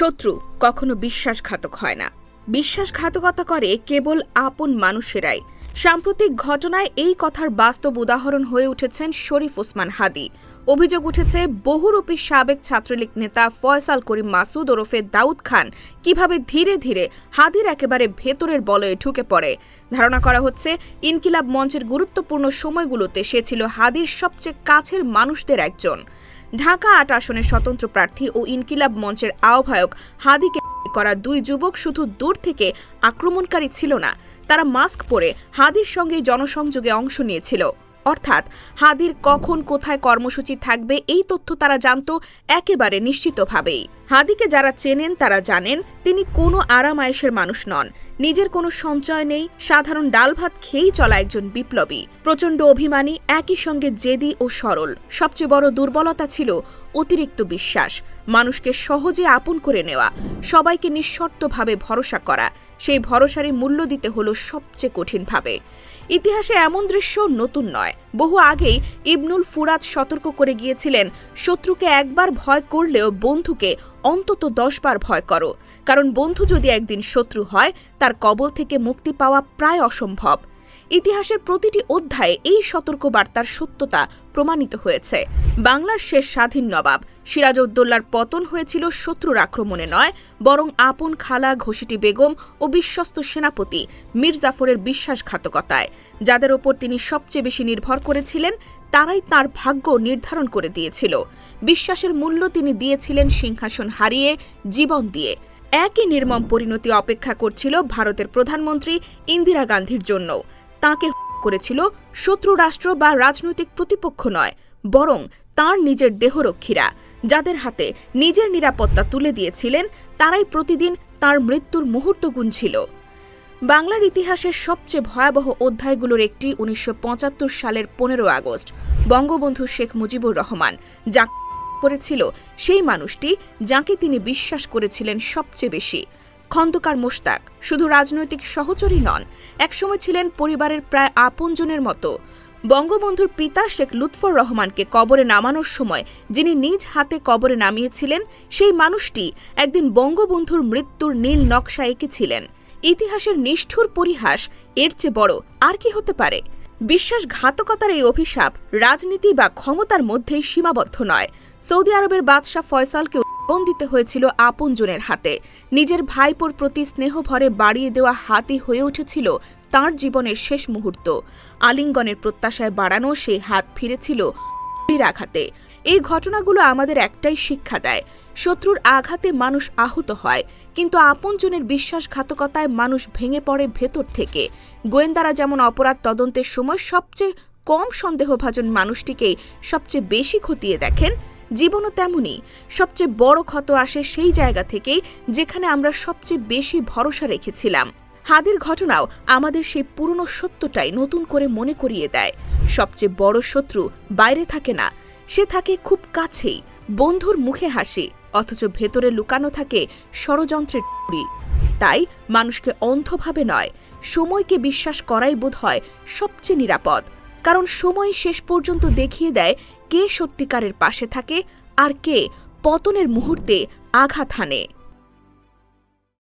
শত্রু কখনো বিশ্বাসঘাতক হয় না। বিশ্বাসঘাতকতা করে কেবল আপন মানুষেরাই। সাম্প্রতিক ঘটনায় এই কথার বাস্তব উদাহরণ হয়ে উঠেছেন শরীফ ওসমান হাদি। অভিযোগ উঠেছে, বহুরূপী সাবেক ছাত্রলীগ নেতা ফয়সাল করিম মাসুদ ওরফে দাউদ খান কীভাবে ধীরে ধীরে হাদির একেবারে ভেতরের বলয়ে ঢুকে পড়ে। ধারণা করা হচ্ছে, ইনকিলাব মঞ্চের গুরুত্বপূর্ণ সময়গুলোতে সে ছিল হাদির সবচেয়ে কাছের মানুষদের একজন। ঢাকা আট আসনের স্বতন্ত্র প্রার্থী ও ইনকিলাব মঞ্চের আহ্বায়ক হাদিকে করা দুই যুবক শুধু দূর থেকে আক্রমণকারী ছিল না, তারা মাস্ক পরে হাদির সঙ্গে জনসংযোগে অংশ নিয়েছিল। অর্থাৎ হাদির কখন কোথায় কর্মসূচি থাকবে এই তথ্য তারা জানত একেবারে নিশ্চিতভাবেই। হাদিকে যারা চেনেন তারা জানেন তিনি কোনো আরাম আয়েসের মানুষ নন। নিজের কোনো সঞ্চয় নেই, সাধারণ ডাল ভাত খেয়েই চলা একজন বিপ্লবী। প্রচণ্ড অভিমানী, একই সঙ্গে জেদি ও সরল। সবচেয়ে বড় দুর্বলতা ছিল অতিরিক্ত বিশ্বাস। মানুষকে সহজে আপন করে নেওয়া, সবাইকে নিঃশর্তভাবে ভরসা করা। সেই ভরসারই মূল্য দিতে হলো সবচেয়ে কঠিনভাবে। ইতিহাসে এমন দৃশ্য নতুন নয়। বহু আগেই ইবনুল ফুরাত সতর্ক করে গিয়েছিলেন, শত্রুকে একবার ভয় করলেও বন্ধুকে অন্তত দশবার ভয় করো। কারণ বন্ধু যদি একদিন শত্রু হয়, তার কবল থেকে মুক্তি পাওয়া প্রায় অসম্ভব। ইতিহাসের প্রতিটি অধ্যায়ে এই সতর্কবার্তার সত্যতা প্রমাণিত হয়েছে। বাংলার শেষ স্বাধীন নবাব সিরাজউদ্দৌলার পতন হয়েছিল শত্রুর আক্রমণে নয়, বরং আপন খালা ঘষিটি বেগম ও বিশ্বস্ত সেনাপতি মীর জাফরের বিশ্বাসঘাতকতায়। যাদের ওপর তিনি সবচেয়ে বেশি নির্ভর করেছিলেন, তারাই তার ভাগ্য নির্ধারণ করে দিয়েছিল। বিশ্বাসের মূল্য তিনি দিয়েছিলেন সিংহাসন হারিয়ে, জীবন দিয়ে। একই নির্মম পরিণতি অপেক্ষা করছিল ভারতের প্রধানমন্ত্রী ইন্দিরা গান্ধীর জন্য তাকে করেছিল শত্রু রাষ্ট্র বা রাজনৈতিক প্রতিপক্ষ নয়, বরং তার নিজের দেহরক্ষীরা। যাদের হাতে নিজের নিরাপত্তা তুলে দিয়েছিলেন, তারাই প্রতিদিন তার মৃত্যুর মুহূর্ত গুনছিল। বাংলার ইতিহাসের সবচেয়ে ভয়াবহ অধ্যায়গুলোর একটি উনিশশো পঁচাত্তর সালের পনেরো আগস্ট। বঙ্গবন্ধু শেখ মুজিবুর রহমান যা করেছিল, সেই মানুষটি যাকে তিনি বিশ্বাস করেছিলেন সবচেয়ে বেশি। খন্দকার মোশতাক। শুধু রাজনৈতিক সহচরী নন, একসময় ছিলেন পরিবারের প্রায় আপনজনের মতো। বঙ্গবন্ধুর পিতা শেখ লুৎফর রহমানকে কবরে নামানোর সময় যিনি নিজ হাতে কবরে নামিয়েছিলেন, সেই মানুষটি একদিন বঙ্গবন্ধুর মৃত্যুর নীল নকশা এঁকেছিলেন। ইতিহাসের নিষ্ঠুর পরিহাস এর চেয়ে বড় আর কি হতে পারে? বিশ্বাসঘাতকতার এই অভিশাপ রাজনীতি বা ক্ষমতার মধ্যেই সীমাবদ্ধ নয়। সৌদি আরবের বাদশাহ ফয়সালকে জীবন দিতে হয়েছিল আপনজনের হাতে। নিজের ভাইপোর প্রতি স্নেহ ভরে বাড়িয়ে দেওয়া হাতি হয়ে উঠেছিল তার জীবনের শেষ মুহূর্ত। আলিঙ্গনের প্রত্যাশায় বাড়ানো সেই হাত ফিরেছিল আঘাতে। এই ঘটনাগুলো আমাদের একটাই শিক্ষা দেয়। শত্রুর আঘাতে মানুষ আহত হয়, কিন্তু আপনজনের বিশ্বাসঘাতকতায় মানুষ ভেঙে পড়ে ভেতর থেকে। গোয়েন্দারা যেমন অপরাধ তদন্তের সময় সবচেয়ে কম সন্দেহভাজন মানুষটিকেই সবচেয়ে বেশি খতিয়ে দেখেন, জীবনও তেমনই। সবচেয়ে বড় ক্ষত আসে সেই জায়গা থেকেই যেখানে আমরা সবচেয়ে বেশি ভরসা রেখেছিলাম। হাদির ঘটনাও আমাদের সেই পুরনো সত্যটাই নতুন করে মনে করিয়ে দেয়। সবচেয়ে বড় শত্রু বাইরে থাকে না সে থাকে খুব কাছেই, বন্ধুর মুখে হাসি, অথচ ভেতরে লুকানো থাকে ষড়যন্ত্রের টুড়ি তাই মানুষকে অন্ধভাবে নয়, সময়কে বিশ্বাস করাই বোধ হয় সবচেয়ে নিরাপদ। কারণ সময় শেষ পর্যন্ত দেখিয়ে দেয় কে সত্যিকারের পাশে থাকে আর কে পতনের মুহূর্তে আঘাত হানে।